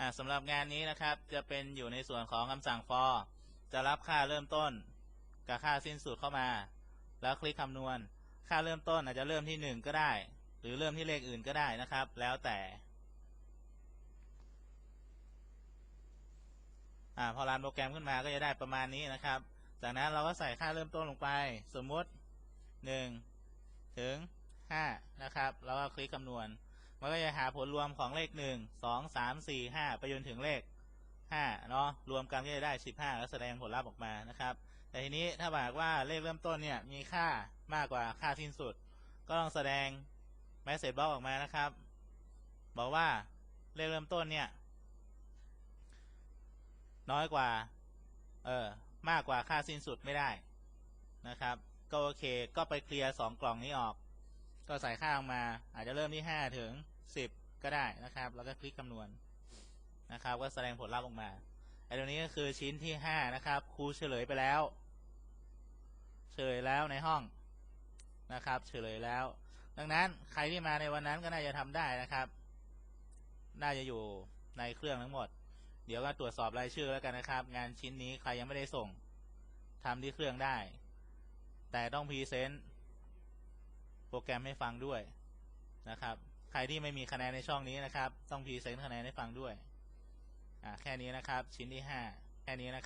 อ่าสำหรับงานนี้นะครับจะเป็นอยู่ในส่วนของคำสั่ง for จะรับค่าเริ่มต้น กับค่าสิ้นสุดเข้ามา แล้วคลิกคำนวณ ค่าเริ่มต้นอาจจะเริ่มที่หนึ่งก็ได้ หรือเริ่มที่เลขอื่นก็ได้นะครับ แล้วแต่อพอรันโปรแกรมขึ้นมาก็จะได้ประมาณนี้นะครับ จากนั้นเราก็ใส่ค่าเริ่มต้นลงไป สมมุติ 1 ถึง 5 นะครับ แล้วก็คลิกคำนวณ มันก็จะหาผลรวมของเลข1 2 3 4 5ไปจนถึงเลข5เนาะรวมกันก็จะได้15แล้วแสดงผลลัพธ์ออกมานะครับ แต่ทีนี้ถ้าบอกว่าเลขเริ่มต้นเนี่ยมีค่ามากกว่าค่าสิ้นสุด ก็ต้องแสดง message box ออกมานะครับ บอกว่าเลขเริ่มต้นเนี่ย น้อยกว่า เออมากกว่าค่าสิ้นสุดไม่ได้นะครับ ก็โอเค ก็ไปเคลียร์สองกล่องนี้ออก ก็ใส่ค่าออกมา อาจจะเริ่มที่ห้าถึงสิบก็ได้นะครับ แล้วก็คลิกคำนวณนะครับ ก็แสดงผลลัพธ์ออกมาไอ้ตรงนี้ก็คือชิ้นที่ห้านะครับครูเฉลยไปแล้ว เฉลยแล้วในห้องนะครับ เฉลยแล้ว ดังนั้นใครที่มาในวันนั้นก็น่าจะทำได้นะครับ น่าจะอยู่ในเครื่องทั้งหมด เดี๋ยวก็ตรวจสอบรายชื่อแล้วกันนะครับ งานชิ้นนี้ใครยังไม่ได้ส่งทำที่เครื่องได้ แต่ต้องพรีเซนต์ โปรแกรมให้ฟังด้วยนะครับ ใครที่ไม่มีคะแนนในช่องนี้นะครับ ต้องพรีเซนต์คะแนนให้ฟังด้วยอ่าแค่นี้นะครับ ชิ้นที่ห้าแค่นี้นะครับ